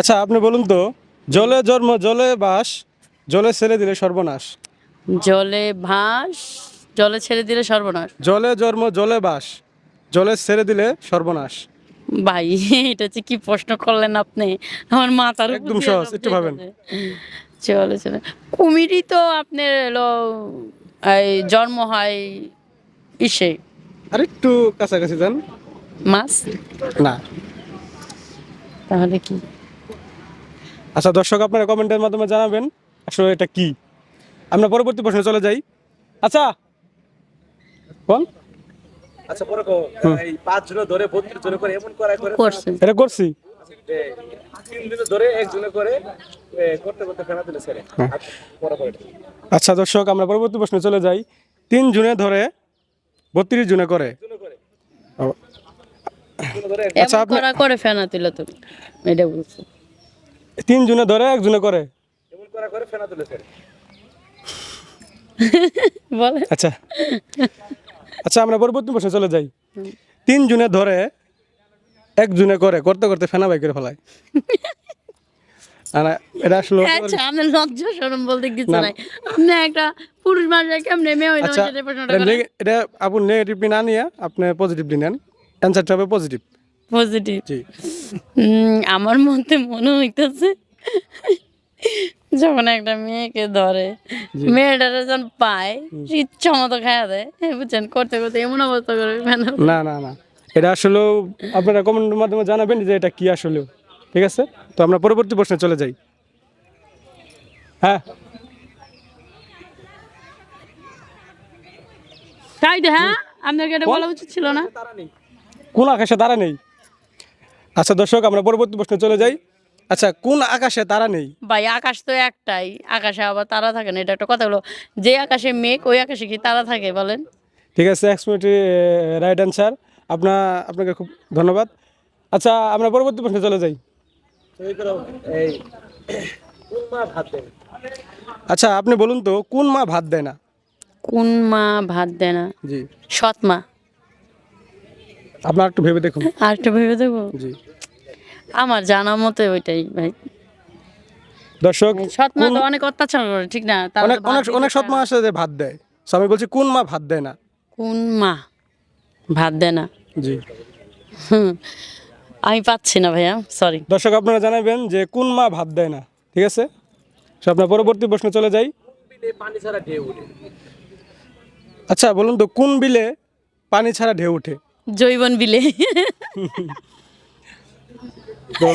আচ্ছা আপনি বলুন তো জলে জন্ম জলে বাস জলে ছেড়ে দিলে সর্বনাশ। জলে ভাস জলে ছেড়ে দিলে সর্বনাশ। জলে জন্ম জলে বাস জলে ছেড়ে দিলে সর্বনাশ। ভাই এটা হচ্ছে কি প্রশ্ন করলেন আপনি? আমার মাথার একদম সহজ, একটু ভাবেন। চলে চলে কুমিরই তো আপনার হলো এই জন্ম হয় ইসে। আর একটু কাছাকাছি যান। মাছ? না। তাহলে কি? আচ্ছা দর্শক আপনারা কমেন্টের মাধ্যমে জানাবেন আসলে এটা কি। আমরা পরবর্তী প্রশ্নে চলে যাই। আচ্ছা কোন? আচ্ছা পরে কো এই পাঁচ জন ধরে বত্রিশ জন করে এমন করা করে করছে। এটা করছি। যে তিন দিনে ধরে একজনে করে এ, করতে করতে ফেনা দিলে ছেড়ে আর পরে পরে আচ্ছা দর্শক আমরা পরবর্তী প্রশ্নে চলে যাই। তিন জুনে ধরে বত্রিশ জুনে করে। আচ্ছা, এমন আপনি- করা করে ফেনা তুল তুমি। এটা বলছি। তিন জুনে ধরে এক জুনে করে। এমন করা করে ফেনা দিলে বলে আচ্ছা। আচ্ছা আমরা পরবর্তী প্রশ্নে চলে যাই। তিন জুনে ধরে এক জুনে করে করতে করতে ফেনা বাই করে ফেলায়। না, এটা আসলে আচ্ছা আপনার লজ্জা শরম বলতে কিছু নাই। আপনি একটা পুরুষ মানুষ কেমনে মেয়ে হইলে আচ্ছা এটা আপনি নেগেটিভলি না নিয়ে আপনি পজিটিভলি নেন। অ্যান্সারটা হবে পজিটিভ পজিটিভ আমার মধ্যে মনে হইতেছে যখন একটা মেয়েকে ধরে মেয়েটারা যখন পায় ইচ্ছা মতো খাওয়া দেয় হ্যাঁ, বুঝছেন? করতে করতে এমন অবস্থা করে না না না। এটা আসলে আপনারা কমেন্টের মাধ্যমে জানাবেন যে এটা কি আসলে ঠিক আছে? তো আমরা পরবর্তী প্রশ্নে চলে যাই। হ্যাঁ। তাই হ্যাঁ? আপনাকে এটা বলা উচিত ছিল না? কোন আকাশে তারা নেই? আচ্ছা দর্শক আমরা পরবর্তী প্রশ্নে চলে যাই। আচ্ছা কোন আকাশে তারা নেই? ভাই আকাশ তো একটাই। আকাশে আবার তারা থাকে না এটা একটা কথা হলো। যে আকাশে মেঘ ওই আকাশে কি তারা থাকে বলেন। ঠিক আছে এক্সমিটি রাইট অ্যান্সার আপনার আপনাকে খুব ধন্যবাদ। আচ্ছা আমরা পরবর্তী প্রশ্নে চলে যাই। আচ্ছা আপনি বলুন তো কোন মা ভাত দেয় না? কোন মা ভাত দেয় না? জি। সৎ মা। আপনার একটু ভেবে দেখুন। আর একটু ভেবে দেবো জি। আমার জানা মতে ওইটাই ভাই। দর্শক সৎ মা তো অনেক অত্যাচার করে ঠিক না? অনেক অনেক অনেক সৎ চায় মা আছে যে ভাত দেয়। আমি বলছি কোন মা ভাত দেয় না? কোন মা ভাত দেয় না? জি। আমি পাচ্ছি না ভাইয়া সরি দর্শক আপনারা জানাবেন যে কোন মা ভাত দেয় না ঠিক আছে? So আপনার পরবর্তী প্রশ্নে চলে যাই। বিলে পানি ছাড়া ঢেউ উঠে আচ্ছা বলুন তো কোন বিলে পানি ছাড়া ঢেউ ওঠে? জৈবন বিলে। তো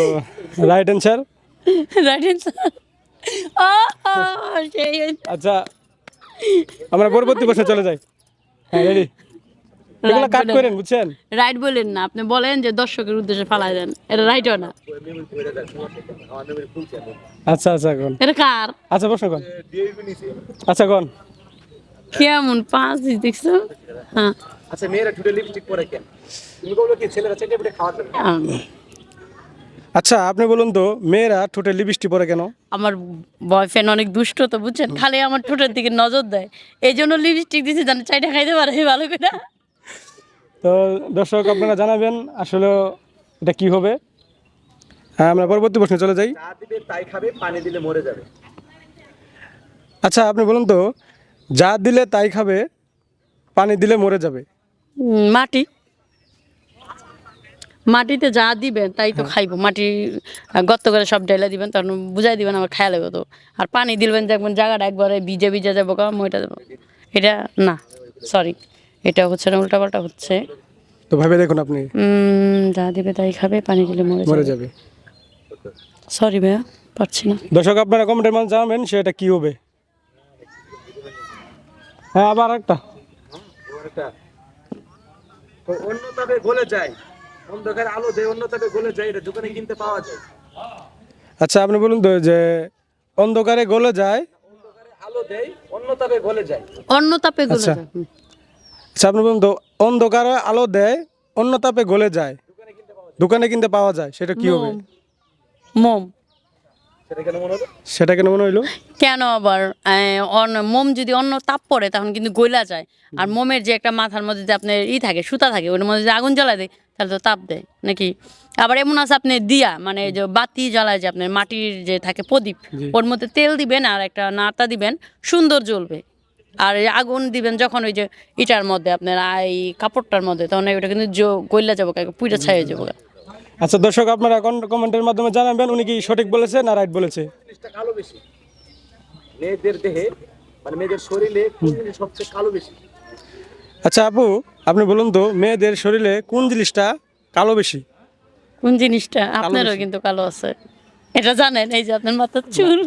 রাইট অ্যান্সার রাইট সেই আচ্ছা আমরা পরবর্তী প্রশ্নে চলে যাই। হ্যাঁ রেডি এগুলো কাট করেন বুঝছেন? রাইট বলেন না আপনি বলেন যে দর্শকের উদ্দেশ্যে ফালাই দেন। এটা রাইট হয় না। আচ্ছা আচ্ছা কোন এটা কার? আচ্ছা প্রশ্ন কোন আচ্ছা কোন কেমন? পাঁচ দেখছ? হ্যাঁ। আচ্ছা মেয়েরা ঠুটে লিপস্টিক পরে কেন? তুমি বলল কি ছেলেরা চেটে পেটে আম, আচ্ছা আপনি বলুন তো মেয়েরা ঠোঁটে লিপস্টিক পরে কেন? আমার বয়ফ্রেন্ড অনেক দুষ্ট তো বুঝছেন? খালি আমার ঠোঁটের দিকে নজর দেয়। এই জন্য লিপস্টিক দিছে জানে চাইটা খাইতে পারে ভালো করে। তো দর্শক আপনারা জানাবেন আসলে এটা কি হবে? হ্যাঁ আমরা পরবর্তী প্রশ্নে চলে যাই। তাই খাবে পানি দিলে মরে যাবে। আচ্ছা আপনি বলুন তো যা দিলে তাই খাবে পানি দিলে মরে যাবে। মাটি। মাটিতে যা দিবেন তাই তো খাইবো। মাটি গর্ত করে সব ডাইলা দিবেন তখন বুঝাই দিবেন আমার খায়া লাগবে তো। আর পানি দিবেন দেখবেন জায়গাটা একবারে ভিজে ভিজে যাব কারণ মইটা দেবো এটা না সরি এটা হচ্ছে না উল্টাপাল্টা হচ্ছে। তো ভাবে দেখুন আপনি। যা দিবে তাই খাবে পানি দিলে মরে মরে যাবে। সরি ভাইয়া পারছি না। দর্শক আপনারা কমেন্টের মাঝে জানাবেন সেটা কি হবে? হ্যাঁ আবার একটা। তো অন্য তাবে গলে যায়। অন্ধকার আলো দেয় অন্য তাবে গলে যায় এটা দোকানে কিনতে পাওয়া যায়। আচ্ছা আপনি বলুন তো যে অন্ধকারে গলে যায়। অন্ধকারে আলো দেয় অন্য তাবে গলে যায়। অন্য তাপে গুলো আচ্ছা। আচ্ছা আপনি বলুন তো অন্ধকারে আলো দেয় অন্য তাপে গলে যায়। দোকানে কিনতে পাওয়া যায়। সেটা কি হবে? মোম। সেটা কেন মনে হলো? সেটা কেন মনে হইল? কেন আবার মোম যদি অন্য তাপ পড়ে তখন কিন্তু গইলা যায়। আর মোমের যে একটা মাথার মধ্যে যে আপনার ই থাকে সুতা থাকে ওটার মধ্যে যদি আগুন জ্বালা দেয় তাহলে তো তাপ দেয় নাকি? আবার এমন আছে আপনি দিয়া মানে যে বাতি জ্বালায় যে আপনার মাটির যে থাকে প্রদীপ ওর মধ্যে তেল দিবেন আর একটা নাতা দিবেন সুন্দর জ্বলবে। আর আগুন দিবেন যখন ওই যে ইটার মধ্যে আপনার এই কাপড়টার মধ্যে তখন ওটা কিন্তু গইলা যাব পুইটা ছাইয়ে যাব আচ্ছা দর্শক আপনারা কমেন্টের মাধ্যমে জানাবেন উনি কি সঠিক বলেছে না রাইট বলেছে। কালো বেশি। মেয়েদের দেহে মানে মেয়েদের শরীরে সবচেয়ে কালো বেশি? আচ্ছা আপু আপনি বলুন তো মেয়েদের শরীরে কোন জিনিসটা কালো বেশি? কোন জিনিসটা? আপনারও কিন্তু কালো আছে। এটা জানেন এই যে আপনার মাথার চুল।